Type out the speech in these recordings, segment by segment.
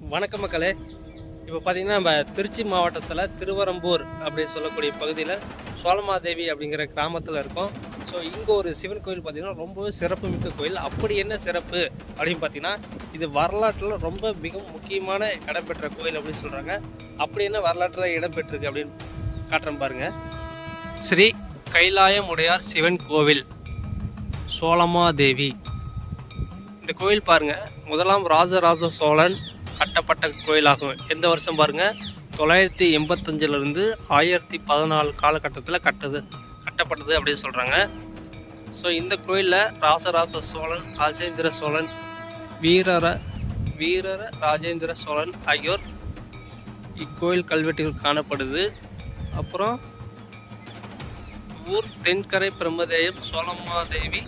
வணக்கம் மக்களே. இப்போ பார்த்தீங்கன்னா நம்ம திருச்சி மாவட்டத்தில் திருவரம்பூர் அப்படின்னு சொல்லக்கூடிய பகுதியில் சோழமாதேவி அப்படிங்கிற கிராமத்தில் இருக்கோம். ஸோ இங்கே ஒரு சிவன் கோயில் பார்த்தீங்கன்னா ரொம்பவே சிறப்புமிக்க கோயில். அப்படி என்ன சிறப்பு அப்படின்னு பார்த்தீங்கன்னா இது வரலாற்றில் ரொம்ப மிக முக்கியமான இடம்பெற்ற கோயில் அப்படின்னு சொல்கிறாங்க அப்படி என்ன வரலாற்றில் இடம்பெற்றிருக்கு அப்படின்னு காட்டுறேன் பாருங்கள் ஸ்ரீ கைலாயம் உடையார் சிவன் கோவில் சோழமாதேவி. இந்த கோயில் பாருங்கள் முதலாம் ராஜராஜ சோழன் கட்டப்பட்ட கோயிலாகும். எந்த வருஷம் பாருங்கள் தொள்ளாயிரத்தி எண்பத்தஞ்சிலிருந்து ஆயிரத்தி பதினாலு காலகட்டத்தில் கட்டது கட்டப்பட்டது அப்படின்னு சொல்கிறாங்க ஸோ இந்த கோயிலில் ராசராச சோழன் ராஜேந்திர சோழன் வீரர வீரர ராஜேந்திர சோழன் ஆகியோர் இக்கோயில் கல்வெட்டுகள் காணப்படுது. அப்புறம் ஊர் தென்கரை பிரம்மதேயம் சோழமாதேவி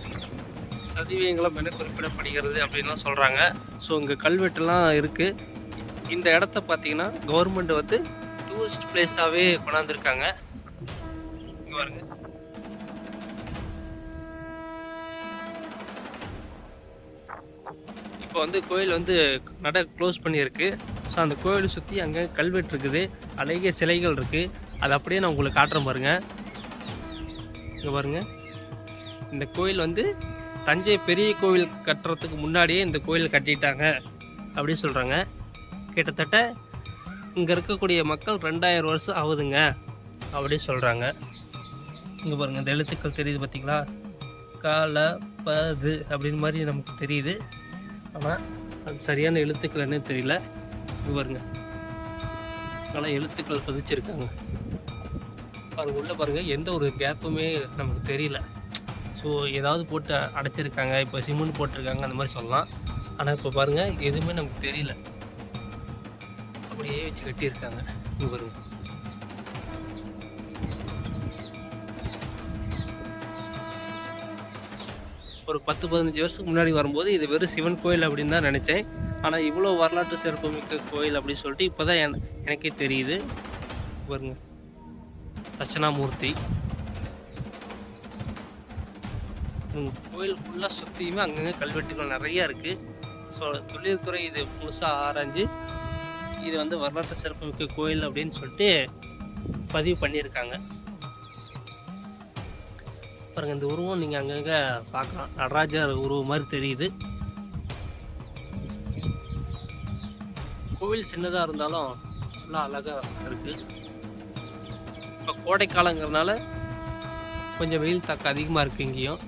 சதிவேங்கலம் என குறிப்பிடப்படுகிறது அப்படின்லாம் சொல்கிறாங்க ஸோ இங்கே கல்வெட்டுலாம் இருக்குது இந்த இடத்த பார்த்தீங்கன்னா கவர்மெண்ட் வந்து டூரிஸ்ட் பிளேஸாகவே கொண்டாந்துருக்காங்க. இங்கே பாருங்க. இப்போ வந்து கோயில் வந்து நட க்ளோஸ் பண்ணியிருக்கு. ஸோ அந்த கோயிலை சுற்றி அங்கே கல்வெட்டு இருக்குது. அழகிய சிலைகள் இருக்குது அது அப்படியே நான் உங்களுக்கு காட்டுறேன் பாருங்க. இங்கே பாருங்க. இந்த கோயில் வந்து தஞ்சை பெரிய கோவில் கட்டுறதுக்கு முன்னாடியே இந்த கோயில் கட்டிட்டாங்க அப்படின்னு சொல்கிறாங்க கிட்டத்தட்ட இங்கே இருக்கக்கூடிய மக்கள் ரெண்டாயிரம் வருஷம் ஆகுதுங்க அப்படின்னு சொல்கிறாங்க இங்கே பாருங்கள் இந்த எழுத்துக்கள் தெரியுது பார்த்திங்களா கால பது அப்படின்னு மாதிரி நமக்கு தெரியுது. ஆனால் அது சரியான எழுத்துக்கள் என்ன தெரியல. இங்கே பாருங்க. நல்லா எழுத்துக்கள் பதிச்சிருக்காங்க. பாருங்கள் உள்ளே பாருங்கள் எந்த ஒரு கேப்புமே நமக்கு தெரியல. ஸோ ஏதாவது போட்டு அடைச்சிருக்காங்க இப்போ சிமெண்ட் போட்டிருக்காங்க அந்த மாதிரி சொல்லலாம். ஆனால் இப்போ பாருங்கள் எதுவுமே நமக்கு தெரியல. அப்படியே வச்சு கட்டியிருக்காங்க இவர். ஒரு பத்து பதினஞ்சு வருஷத்துக்கு முன்னாடி வரும்போது இது வெறும் சிவன் கோயில் அப்படின்னு தான் நினச்சேன். ஆனால் இவ்வளோ வரலாற்று சிறப்புமிக்க கோயில் அப்படின்னு சொல்லிட்டு இப்போ தான் எனக்கே தெரியுது. பாருங்க. தட்சணாமூர்த்தி. கோயில் ஃபுல்லாக சுற்றியுமே அங்கங்கே கல்வெட்டுகள் நிறையா இருக்குது ஸோ தொழில்துறை இது முழுசாக ஆராய்ஞ்சு இது வந்து வரலாற்று சிறப்புமிக்க கோயில் அப்படின்னு சொல்லிட்டு பதிவு பண்ணியிருக்காங்க. பாருங்கள் இந்த உருவம் நீங்கள் அங்கங்கே பார்க்கலாம். நடராஜர் உருவம் மாதிரி தெரியுது. கோவில் சின்னதாக இருந்தாலும் நல்லா அழகாக இருக்குது இப்போ கோடைக்காலங்கிறதுனால கொஞ்சம் வெயில் தாக்கம் அதிகமாக இருக்குது இங்கேயும்.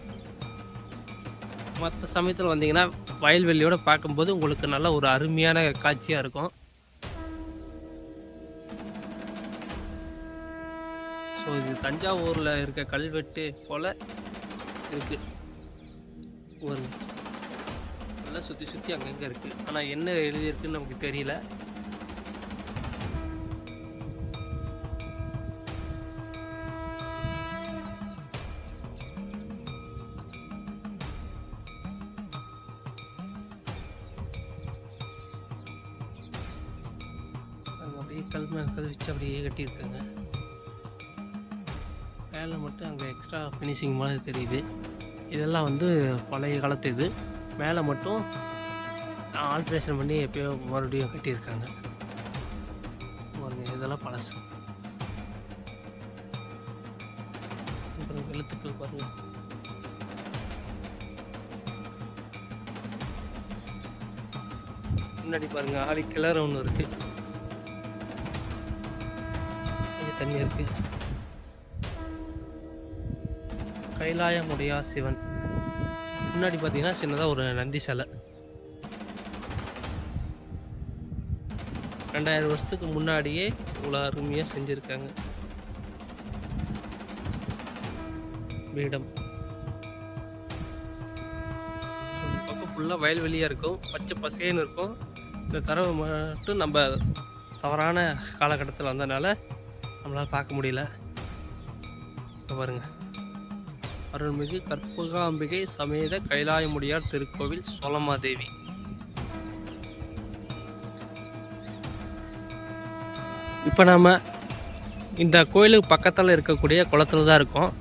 மற்ற சமயத்தில் வந்தீங்கன்னா வயல்வெளியோட பார்க்கும்போது உங்களுக்கு நல்ல ஒரு அருமையான காட்சியாக இருக்கும். ஸோ இது தஞ்சாவூரில் இருக்க கல்வெட்டு போல் இருக்கு. ஒரு நல்லா சுற்றி சுற்றி அங்கங்கே இருக்குது ஆனால் என்ன எழுதியிருக்குன்னு நமக்கு தெரியல. அப்படியே கல் மேலே கல் வச்சு அப்படியே கட்டியிருக்காங்க. மேலே மட்டும் அங்கே எக்ஸ்ட்ரா ஃபினிஷிங் மாதிரி தெரியுது. இதெல்லாம் வந்து பழைய காலத்து இது. மேலே மட்டும் ஆல்ட்ரேஷன் பண்ணி எப்பயோ மறுபடியும் கட்டியிருக்காங்க. பாருங்கள் இதெல்லாம் பழசு. அப்புறம் எழுத்துக்கள் பாருங்கள் முன்னாடி பாருங்க ஆடி கிளற ஒன்று இருக்குது தனியாக இருக்கு. கைலாயமுடையார் சிவன். முன்னாடி பார்த்தீங்கன்னா சின்னதாக ஒரு நந்தி சிலை. ரெண்டாயிரம் வருஷத்துக்கு முன்னாடியே இவ்வளோ அருமையாக செஞ்சுருக்காங்க. பீடம் பக்கம் ஃபுல்லாக வயல்வெளியாக இருக்கும். பச்சை பசேன்னு இருக்கும். இந்த தரவை மட்டும் நம்ம தவறான காலகட்டத்தில் வந்தனால நம்மளால் பார்க்க முடியல. பாருங்கள் அருள்மிகு கற்பகாம்பிகை சமேத கைலாயமுடியார் திருக்கோவில் சோழமாதேவி. இப்போ நாம் இந்த கோயிலுக்கு பக்கத்தில் இருக்கக்கூடிய குளத்துல தான் இருக்கோம்.